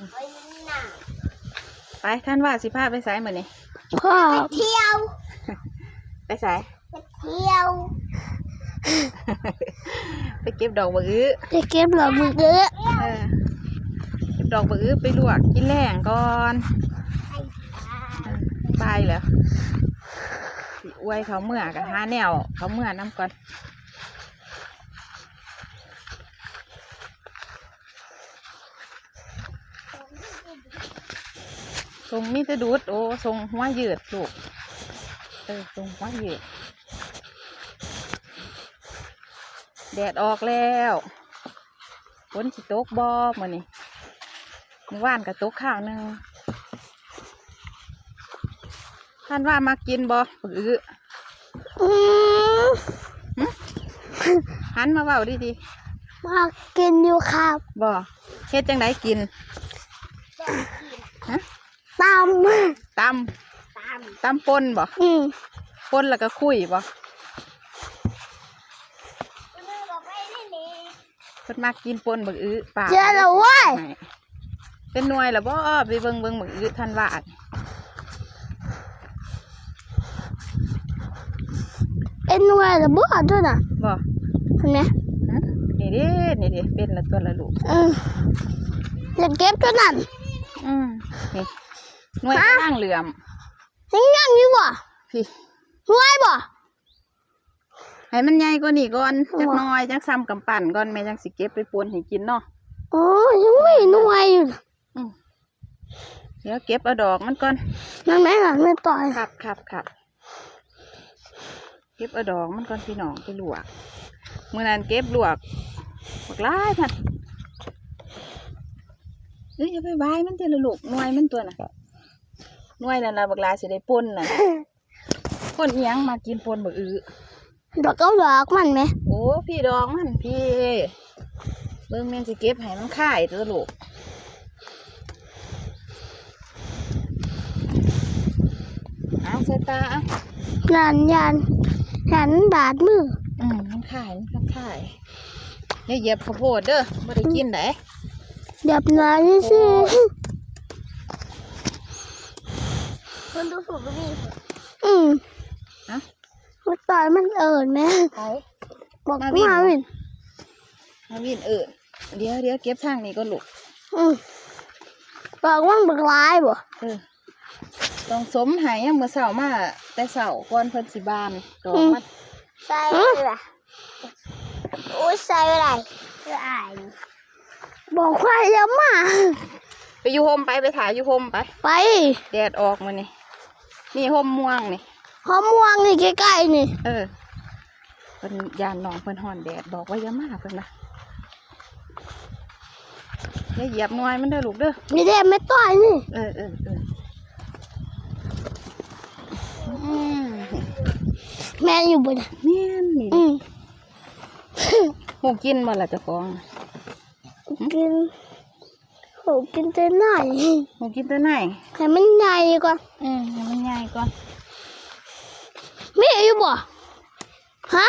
ไปน่ะไปท่านว่าสิพาไปไสมื้อนี้พ่อไปเที่ยว ไปไสไปเที่ยว ไปเก็บดอกบะอื้อจะเก็บเหล่ามือเด้อเออเก็บดอกบะอื้อไปลวกกินแรงก่อนไปแล้วสิอวยเขาเมื่อกับหาแนวเขาเมื่อน้ำก่อน ทรงมีแต่ดูดโอ้ทรงหัวยืดลูกเออทรงหัวยืด แดดออกแล้วฝนสิตกบ่มื้อนี้เมื่อวานก็ตกข้าวหนึงท่านว่ามากินบ่ปื้ออืมหันมาเว้าดีมากินอยู่ครับๆบ่เฮ็ดจังไดกินฮะ ตามตตามำตำปนบ่อืมปนแล้วก็คุยบ่คุณแม่บอกไปนี่นี่เพิ่นมากินปนบักอื้อป่าเจอแล้วเว้ยให้เป็นหน่วยแล้วบ่ไปเบิ่งเบิ่งบักอื้อท่านว่าอันเป็นหน่วยหรือบ่ด้วยน่ะบ่เห็นไหมฮะนี่เด้นี่เด้เป็นละตัวละลูกอืมจะเก็บตัวนั้นอืมนี่ หน่วยฮะข้างเหลื่อมยังยังอยู่บ่พี่หน่วยบ่ให้มันใหญ่กว่านี้ก่อนจักว้าหน้อยจักซ้ำกำปั่นก่อนแม่จังสิเก็บไปปนให้กินเนาะโอ้ยยังมีหน่วยอยู่อืมเดี๋ยวเก็บเอาดอกมันก่อนนั่นแม่น่ะไม่ต่อยครับครับครับเก็บเอาดอกมันก่อนพี่น้องไปลวกเมื่อนั้นเก็บลวกบักหลายพันเอ้ยอย่าไปบายมันเจละลูกหน่วยมันตัวน่ะ หน่วยนั่นละบักหลายสิได้ปนน่ะปนอิหยังมากินปนบักอื้อดอกเก้าดอกมันไหมโอ้พี่ดองมันพี่เบิ่งแม่นสิเก็บให้มันค่ายตัวลูกเอาใส่ตาเอายันยันยันบาดมืออืมมันขายมันขายอย่าเหยียบข้าวโพดเด้อไม่ได้กินได้เดี๋ยวหน่อยสิคุ ณดูผมก็มีอืมฮะไม่ต่อยมันเอิญไหมไปบอกมามาวิ่งวินมาวินเออเดี๋ยวเดี๋ยวเก็บทางนี้ก็ลูกอืมบอกว่าบักร้ายบ่เออต้องสมใหายามมื่อเสาร์มาแต่เสาร์ก่อนเพิ่นสิบานดอกมันใส่อะไรโอ้ยใส่อะไรใส่อะไรบอกควายเยอะมากไปอยู่โฮมไปไปถ่ายอยู่โฮมไป ไป แดดออกมานี่ นี่โฮมม่วงนี่หอมม่วงนี่ใกล้ๆนี่ เออเพิ่นยานน้องเพิ่นห่อนแดดบอกว่าอย่ามาเพิ่นนะอย่าเหยียบหน่วยมันเด้อลูกเด้อนี่เด็ไม่ต่อยนี่ เออเออเอออืมแม่อยู่บนแม่นนี่อืมหูกินบ่ล่ะเจ้าของ กิน โหกินเต้นหน่อยหูกินตัวไหนให้มันใหญ่ก่อนอืมให้มันใหญ่ก่อนมีอยู่บ่ฮะ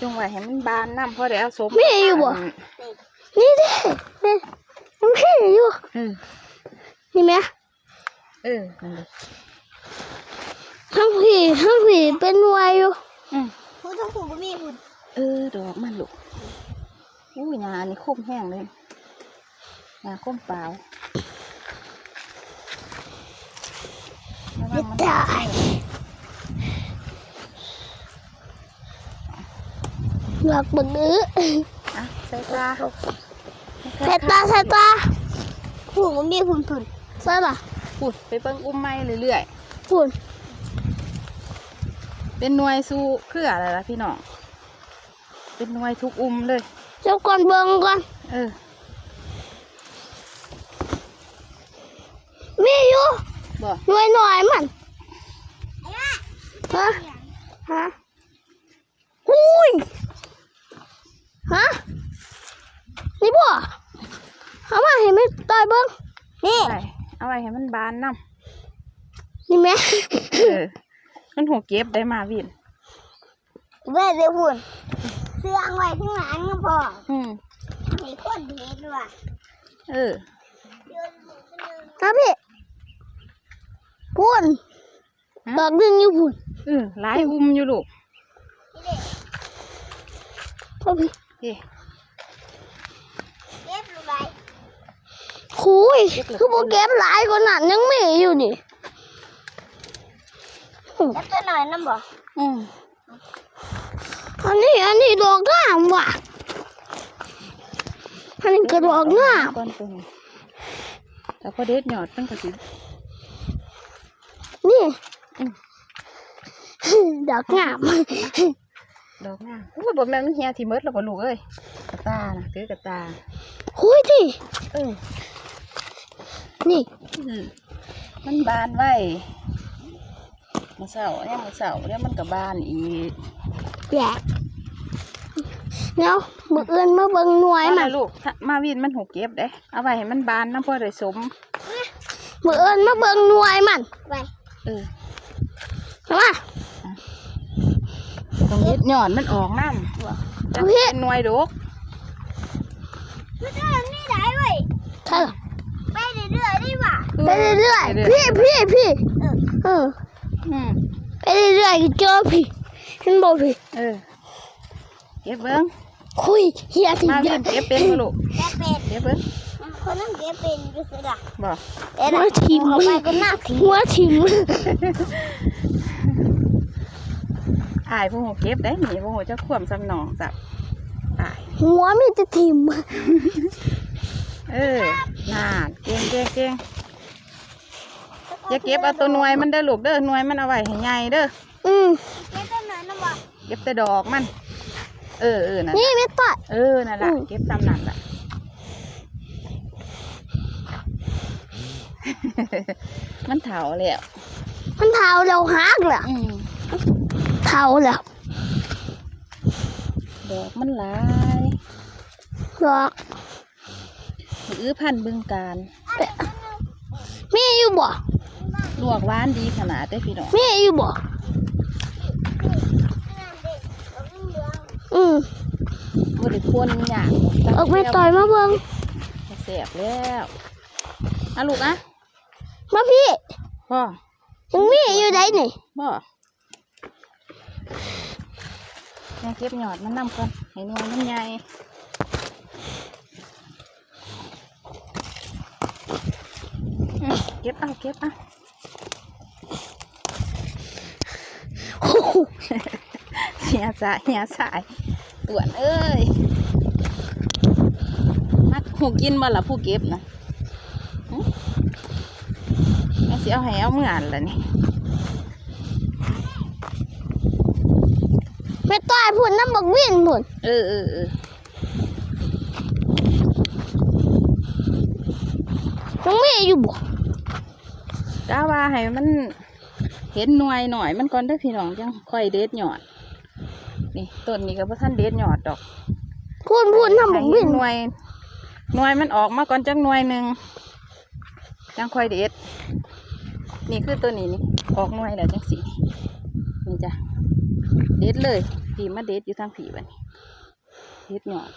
จงไว้ให้มันบานน้ำพอได้เอาสมมีอยู่บ่นี่เด้นี่มันมีอยู่เออนี่แม่เออนั่นเลยทั้งผีทั้งผีเป็นวัยอยู่อืมคุณต้องผมก็มีคุณเออดอกมันลูก อู้ยานี่คมแห้งเลยยาคมเปล่าระวัไม่งมันตายหลักบึกอื้ออะใส่ตาใส่ตาใส่ตาผมก็มีคุณคุณใส่ป่ะพูดไปเบิ่งอุ้มไม้เรื่อยฝุ่นๆเป็นหน่วยสู้คืออะไรล่ะพี่น้อง เป็นหน่วยทุกอุ้มเลย เจ้าก่อนเบิ่งก่อนเออ มีอยู่บ่ หน่วยหน่อยมันฮะฮะอุ้ยฮะนี่บ่เอามาเห็นไหมต่อยเบิ่งนี่ใส่เอาไว้ให้มันบานน้นี่แม่ำเออมันหัวเก็บได้มาวิน แม่เดี๋ยวคุณ เสื้อไว้ข้างหลังก็พออืมมีคนเห็นว่ะเออครับพี่พุ่นฮะดอกหนึงอยู่พุ่นเออหลายอุ้มอยู่ลูกพ่อพี่เอ๊ะเก็บลงไปคุยคือโปเก็บหลายกว่านั้นยังมีอยู่นี่แล้วตัวหน่อยน้ำบ่อืม อันนี้อันนี้ดอกงามว่ะอันนี้ก็ดอกงามก้อนตรงนี้แต่พอเด็ดหยอดตั้งแต่สินี่อืมดอกงามดอกงามโอ้ยบอกแม่มันเฮียที่มดแล้วบ่ลูกเอ้ยกระตานะคือกระตาคุยดิเออนี่อืมมันบานไว้มาเสาร์เนี่ยมาเสาร์เนี่ยมันกับบานอีกแยก เนาะมืออื่นมาเบิ่งหน่วยเอามัล่ะนลูกถ้ามาวินมันหกเก็บเด้เอาไว้ให้มันบานน้ำพอได้สมมืออื่นมาเบิ่งหน่วยมันไปเออมาตรงนี้หย่อนมันออกน้ำจะเอาพี่เป็นหน่วยดอกมันจะนี่ได้เว้ยใช่เหรอไปเรื่อยๆได้ว่ะไปเรื่อยไปๆพี่พี่พี่เอออืมไปเรื่อยๆเจอพี่เห็นบอกพี่เออเก็บเบิ้ง คุยเฮียทีมาเดีวิยวนเก็บเป็นบ่ลูกแกเป็นเก็บเบิ้งคนนั้นแกเป็นก็คือละบ่เอ็ดหัวทิมเอาไปก็น่าถีหัวทิมอายผู้หกเก็บได้หนีผู้หกจะข่วมสำนองจับอายหัวมีแต่ทิมเออนานเก่งเก่งเก่งอย่าเก็บเอาตัวหน่วยมันเด้อลูกเด้อหน่วยมันเอาไว้ให้ใหญ่เด้ออืมเก็บตัวหน่อยน้ำบ่เก็บแต่ดอกมัน เออเออนั่นนี่ไม่ตัดเออนั่นแหละอืมเก็บตำนั่นแหละมันเถาแล้วมันเท้าเราหักเหรออืมเท้าเหรอดอกมันหลายดอกอื้อพันธุ์บึงการมีอยู่บ่ลวกหวานดีขนาดได้อพี่น้องมีอยู่บ่ อืมบ่ได้พ่นหยางออกไม่ต่อยมาเบิ่งเสียบแล้วอะลูกอะมาพี่พ่อยังมีอยู่ได้นี่บ่แม่เก็บหยอดมันนำก่อนให้หนวลมันใหญ่อืมเก็บเอาเก็บเอาโอ้โหเหียสายเหียสาย ต่วน เอ้ยมักหูกินบ่ล่ะผู้เก็บนะหึแม่สิเอาให้เอาเมื่อนล่ะนี่ไม่ต่อยพุ่นน้ำบักวินพุ่นเออเออเออยังมีอยู่บ่ก้าว่าให้มันเห็นหน่วยหน่อยมันก่อนเด้อพี่น้องจังค่อยเด็ดหยอด นี่ต้นนี้ก็บ่ทันเด็ดหยอดดอกพุ่นพุ่นน้ำบักให้วิเห็นนหน่วยหน่วยมันออกมาก่อนจังหน่วยหนึ่งจังค่อยเด็ดนี่คือตัวนี้นี่ออกหน่วยแล้วจังสีนี่จ้ะเด็ดเลยผีมาเด็ดอยู่ทางผีบัดนเด็ดหยอด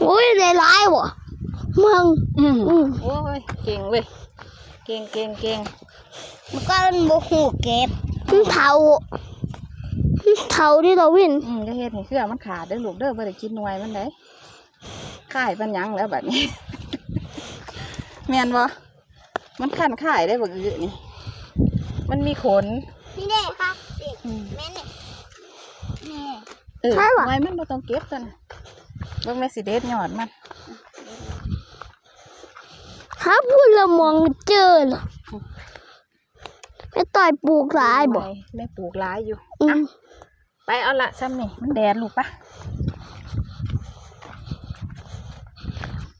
โอ้ยได้หลายบ่มึงอืมอืมโอ้ยเก่งเว้ยเก่งเก่งเก่งมันก็มันบ่หูเก็บ มันเทามันเทาที่เราวินอืมจะเฮ็ดให้เครื่องมันขาดเด้อลูกเด้อบ่ได้กินหน่วยมันได้ข่ายปันหยังแล้วแบบนี้ แม่นบ่มันขันข่ายได้บ่อื้อนี่ มันมีขน นี่เด้ครับนี่อืมแม่นี่นี่เออหน่วยมันบ่ต้องเก็บกันเบิ่งแม่สิเด็ดยอดมัน ถ้าพูดเรามองเจอเหรอ ไม่ต่อยปลูกหลายบ่หน่วแม่ปลูกหลายอยู่อืมไปเอาละซ้ำนี่มันแดดลูกปะ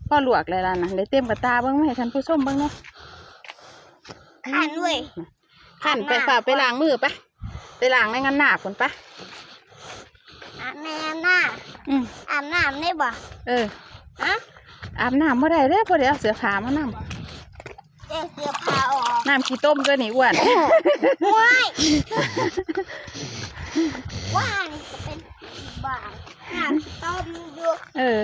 พ่อลวกเลยล่ะนะได้เต็มกระตาเบิ่งมาให้ท่านผู้ชมเบิ่งเนาะขันเว้ยขันไปฝ่าไปล้างมือปะไปล้างในงานหนาคนปะอาบน้ำหน้าอืมอาบน้ำได้บ่เออฮะอาบน้ำเมื่อไรเด้อพอเดี๋ยวเอาเสือผามานเด็กเสื้อผ้าออกำ น้ำขี้ต้มก็นี่อ้วนว้ายว่านี่จะเป็นบ้านน้ำต้มอยู่เออ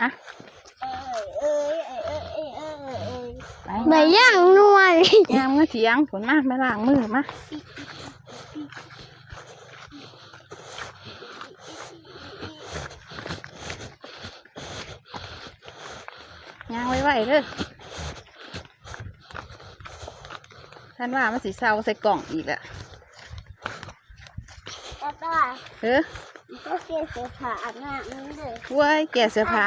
อะเอ้ยเอ้ยเอ้ยเอ้ยเอ้ยเอ้ยเอ้ยไปใบย่างนวลยามเมื่อเถียงผลมาไม่ล้างมือมาย่างไว้ไว้ เด้อท่านว่ามันสีเศร้าใส่กล่องอีกแหละแล้วก็เออก็เกลี่ยเสื้อผ้าอาบน้ำนั่นเลยเว้ยแกะเสื้อผ้า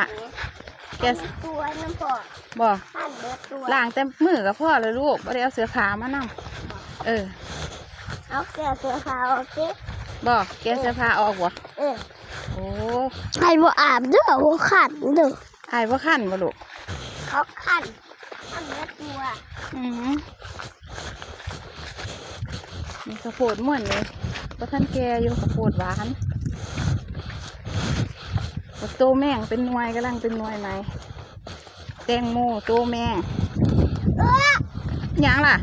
แกะตัวน้ำพอบ่ท่านเบิดตัวล้างแต่มือกับพ่อเลยลูกบ่ได้เอาเสื้อผ้ามานำเออ เอาเกลี่ยเสื้อผ้าออกสิบ่แกะเสื้อผ้าออกบ่เออโอ้ไอ้บ่อาบเด้อบ่ขัดเด้ออายบ่คันบ่ลูก เขาขันท่านเบิดตัวอืมมีข้าวโพดม่วนเลยบ่ทันแก่อยู่ข้าวโพดหวานบักโตแมงเป็นหน่วยกำลังเป็นหน่วยใหม่แตงโมโตแมงเออหยังล่ะ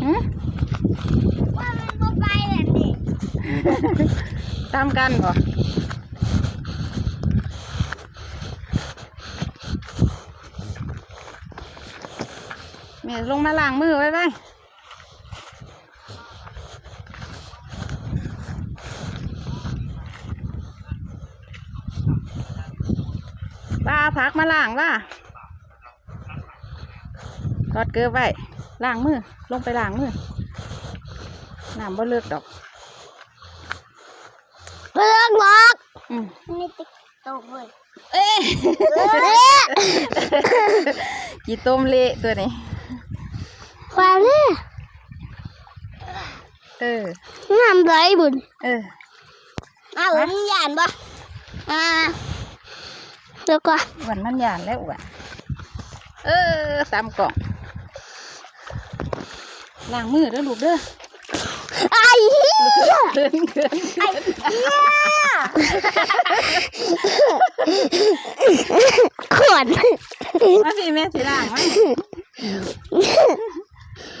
หึว่ามันบ่ไปเลยดิตามกันบ่ แม่ลงมาล้างมือไว้ไว้ป้าพักมาล้างว่าตอดเกลือไว้ล้างมือ ลงไปล้างมือน้ำบ่เลือกดอกเพิ่งล็อกอืมนี่ติ๊กโตกเลยเอ๊ะเอ๊ะกี่ต้มเละตัวนี้ ความนี่เออน้ำไหลบุญเอออ้าวมึงหยานบ่อ่าแล้วก็อ้วันมันหยานแล้วอ้วนเออตามกล่องล้างมือเด้อลูกเด้อไอ้เหี้ยเกินเกินเกินขวดมาพี่แม่สิล้างไหม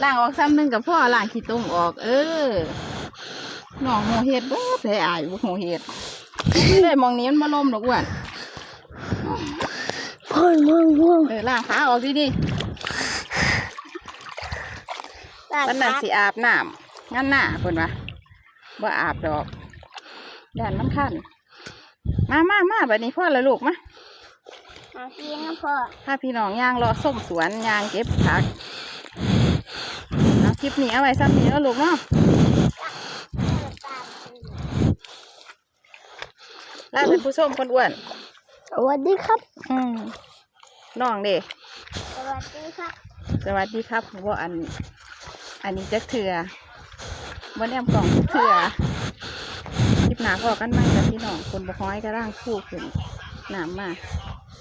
ล้างออกซ้ำหนึงกับพ่อล้างขี้ต้มออก เออหน่องโหเห็ดบ่แพ้อายบ่โหเห็ดไม่ได้มองนี้มันมาลมหรอกอ้วนพ่นมึงมึงเออล้างขาออกดีดีหลานวันนั้นพักสิอาบน้ำงั้นหน้าเพิ่นว่าบ่อาบดอกย่านมันคันมามามาบัดนี้พ่อละลูกมามาพี่น้ำพ่อถ้าพี่น้องย่างรอส้มสวนย่างเก็บผักเอา คลิปนี้เอาไว้ซ้ำนี้แล้วลูกเนาะลาเป็นผู้ชมคนอ้วน สวัสดีครับ อืมน้องเด้สวัสดีครับ สวัสดีครับว่าอัน อันนี้จักเถื่อบ่แนมกล่องจักเถื่อคลิปหนาพอกันไหมกับพี่น้องคนบ่ฮ้อยกระร่างคู่ขึ้นหนามมา